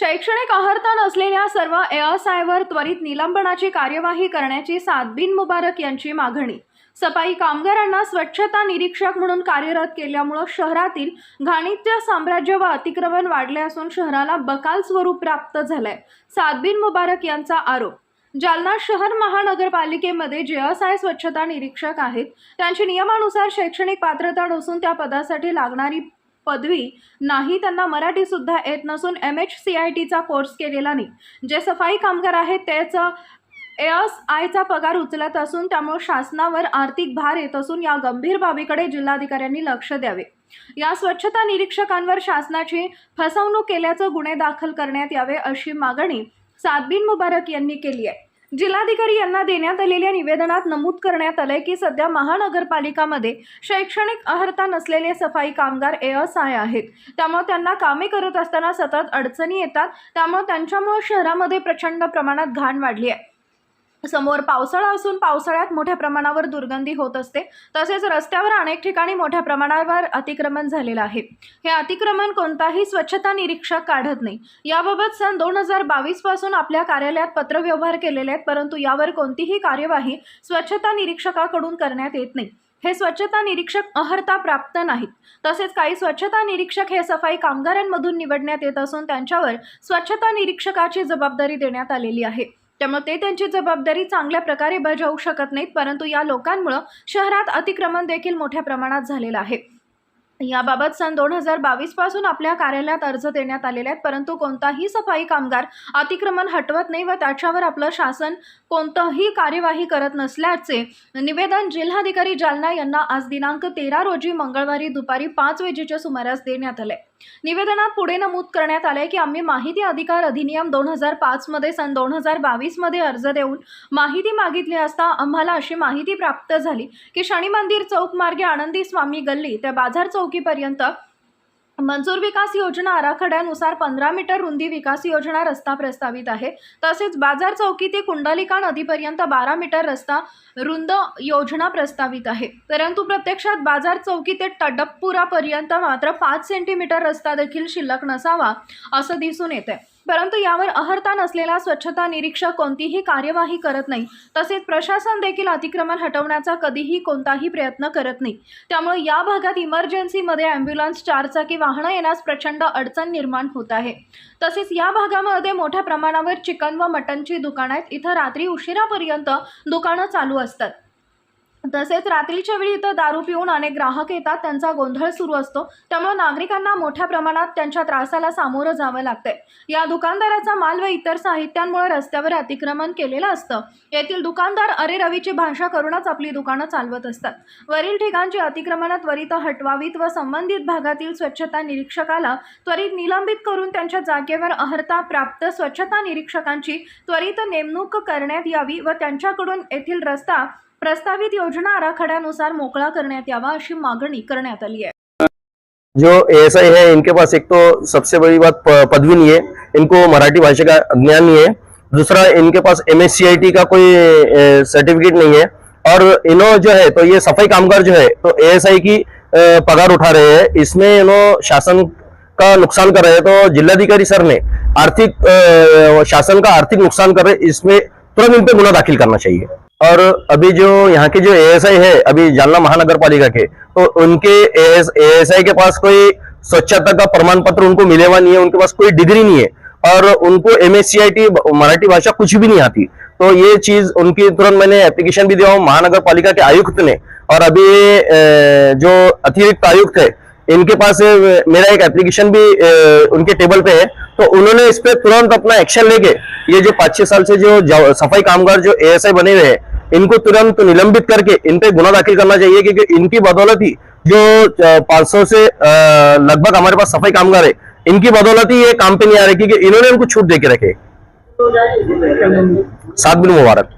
शैक्षणिक अहर्ता नसलेल्या सर्व एएसआयवर त्वरित निलंबनाची कार्यवाही करण्याची सादबिन मुबारक यांची मागणी. सफाई कामगारांना स्वच्छता निरीक्षक म्हणून कार्यरत केल्यामुळं शहरातील घाणित्य साम्राज्य व अतिक्रमण वाढले असून शहराला बकाल स्वरूप प्राप्त झालंय सादबिन मुबारक यांचा आरोप. जालना शहर महानगरपालिकेमध्ये जे एस आय स्वच्छता निरीक्षक आहेत. त्यांची नियमानुसार शैक्षणिक पात्रता नसून त्या पदासाठी लागणारी पदवी नाही त्यांना मराठी सुद्धा येत नसून एम एच सी आय टीचा कोर्स केलेला नाही. जे सफाई कामगार आहेत त्याचं एस आयचा पगार उचलत असून त्यामुळे शासनावर आर्थिक भार येत असून या गंभीर बाबीकडे जिल्हाधिकाऱ्यांनी लक्ष द्यावे. या स्वच्छता निरीक्षकांवर शासनाची फसवणूक केल्याचं गुन्हे दाखल करण्यात यावे अशी मागणी सादबिन मुबारक यांनी केली आहे. जिल्हाधिकारी यांना देण्यात आलेल्या निवेदनात नमूद करण्यात आलंय की सध्या महानगरपालिकामध्ये शैक्षणिक अर्हता नसलेले सफाई कामगार एएस आहेत. त्यामुळे त्यांना कामे करत असताना सतत अडचणी येतात. त्यामुळे त्यांच्यामुळे शहरामध्ये प्रचंड प्रमाणात घाण वाढली आहे. समोर पावसाळा असून पावसाळ्यात मोठ्या प्रमाणावर दुर्गंधी होत असते. तसेच रस्त्यावर अनेक ठिकाणी मोठ्या प्रमाणावर अतिक्रमण झालेलं आहे. हे अतिक्रमण कोणताही स्वच्छता निरीक्षक काढत नाही. याबाबत सन दोन हजार बावीसपासून आपल्या कार्यालयात पत्रव्यवहार केलेले आहेत परंतु यावर कोणतीही कार्यवाही स्वच्छता निरीक्षकाकडून करण्यात येत नाही. हे स्वच्छता निरीक्षक अर्हता प्राप्त नाहीत. तसेच काही स्वच्छता निरीक्षक हे सफाई कामगारांमधून निवडण्यात येत असून त्यांच्यावर स्वच्छता निरीक्षकाची जबाबदारी देण्यात आलेली आहे. त्यामुळे ते त्यांची जबाबदारी चांगल्या प्रकारे बजावू शकत नाहीत परंतु या लोकांमुळं शहरात अतिक्रमण देखील मोठ्या प्रमाणात झालेलं आहे. याबाबत सन दोन हजार बावीसपासून आपल्या कार्यालयात अर्ज देण्यात आलेले आहेत परंतु कोणताही सफाई कामगार अतिक्रमण हटवत नाही व त्याच्यावर आपलं शासन कोणतंही कार्यवाही करत नसल्याचे निवेदन जिल्हाधिकारी जालना यांना आज दिनांक तेरा रोजी मंगळवारी दुपारी पाच वाजेच्या सुमारास देण्यात आले निवेदनात पुढे नमूद करण्यात आले की आम्ही माहिती अधिकार अधिनियम दोन हजार पाचमध्ये सन दोन हजार बावीसमध्ये अर्ज देऊन माहिती मागितली असता आम्हाला अशी माहिती प्राप्त झाली की शनी मंदिर चौक मार्गे आनंदी स्वामी गल्ली ते बाजार चौकीपर्यंत मंजूर विकास योजना आराखड्यानुसार पंधरा मीटर रुंदी विकास योजना रस्ता प्रस्तावित आहे. तसेच बाजार चौकी ते कुंडलिका नदीपर्यंत बारा मीटर रस्ता रुंद योजना प्रस्तावित आहे. परंतु प्रत्यक्षात बाजार चौकी ते टडप्पुरापर्यंत मात्र पाच सेंटीमीटर रस्ता देखील शिल्लक नसावा असं दिसून येते परंतु यावर अहर्ता नसलेला स्वच्छता निरीक्षक कोणतीही कार्यवाही करत नाही. तसेच प्रशासन देखील अतिक्रमण हटवण्याचा कधीही कोणताही प्रयत्न करत नाही. त्यामुळे या भागात इमर्जन्सीमध्ये ॲम्ब्युलन्स चारचाकी वाहनं येण्यास प्रचंड अडचण निर्माण होत आहे. तसेच या भागामध्ये मोठ्या प्रमाणावर चिकन व मटनची दुकानं आहेत. इथं रात्री उशिरापर्यंत दुकानं चालू असतात. तसेच रात्रीच्या वेळी इथं दारू पिऊन अनेक ग्राहक येतात त्यांचा गोंधळ सुरू असतो. त्यामुळे नागरिकांना मोठ्या प्रमाणात त्यांच्या त्रासाला सामोरं जावं लागतंय. या दुकानदाराचा माल व इतर साहित्यांमुळे रस्त्यावर अतिक्रमण केलेलं असतं. येथील दुकानदार अरे रवीची भाषा करूनच आपली दुकानं चालवत असतात. वरील ठिकाणची अतिक्रमणं त्वरित हटवावीत व संबंधित भागातील स्वच्छता निरीक्षकाला त्वरित निलंबित करून त्यांच्या जागेवर अर्हता प्राप्त स्वच्छता निरीक्षकांची त्वरित नेमणूक करण्यात यावी व त्यांच्याकडून येथील रस्ता प्रस्तावित योजना आराखड्यानुसार मोकळा करण्यात यावा अशी मागणी करण्यात आली आहे. जो एस एएसआई है इनके पास एक तो सबसे बड़ी बात पदवी नहीं है इनको मराठी भाषा का ज्ञान नहीं है। दूसरा इनके पास एम का कोई सर्टिफिकेट नहीं है। और इनो जो है तो ये सफाई कामगार जो है तो एएसआई की पगार उठा रहे हैं। इसमें इनो शासन का नुकसान कर रहे हैं। तो जिलाधिकारी सर ने आर्थिक शासन का आर्थिक नुकसान कर रहे इसमें तुरंत इन पर गुना दाखिल करना चाहिए। और अभी जो यहाँ के जो एएसआई है, अभी जालना महानगर पालिका के तो उनके एएसआई के पास कोई स्वच्छता का प्रमाण पत्र उनको मिले हुआ नहीं है, उनके पास कोई डिग्री नहीं है और उनको एम मराठी भाषा कुछ भी नहीं आती। तो ये चीज़ उनकी तुरंत मैंने एप्लीकेशन भी दिया हूँ महानगर पालिका के आयुक्त ने और अभी जो अतिरिक्त आयुक्त है, इनके पास मेरा एक एप्लीकेशन भी उनके टेबल पे है। तो उन्होंने इस पर तुरंत अपना एक्शन लेके, ये जो पाँच छह साल से जो सफ़ाई कामगार जो एएसआई बने हुए हैं इनको तुरंत निलंबित करके इन पे गुना दाखिल करना चाहिए, क्योंकि इनकी बदौलत ही जो पाँच सौ से लगभग हमारे पास सफ़ाई कामगार है, इनकी बदौलत ही ये काम पे नहीं आ रहे, क्योंकि इन्होंने उनको छूट दे के रखे। सात दिन मुबारक।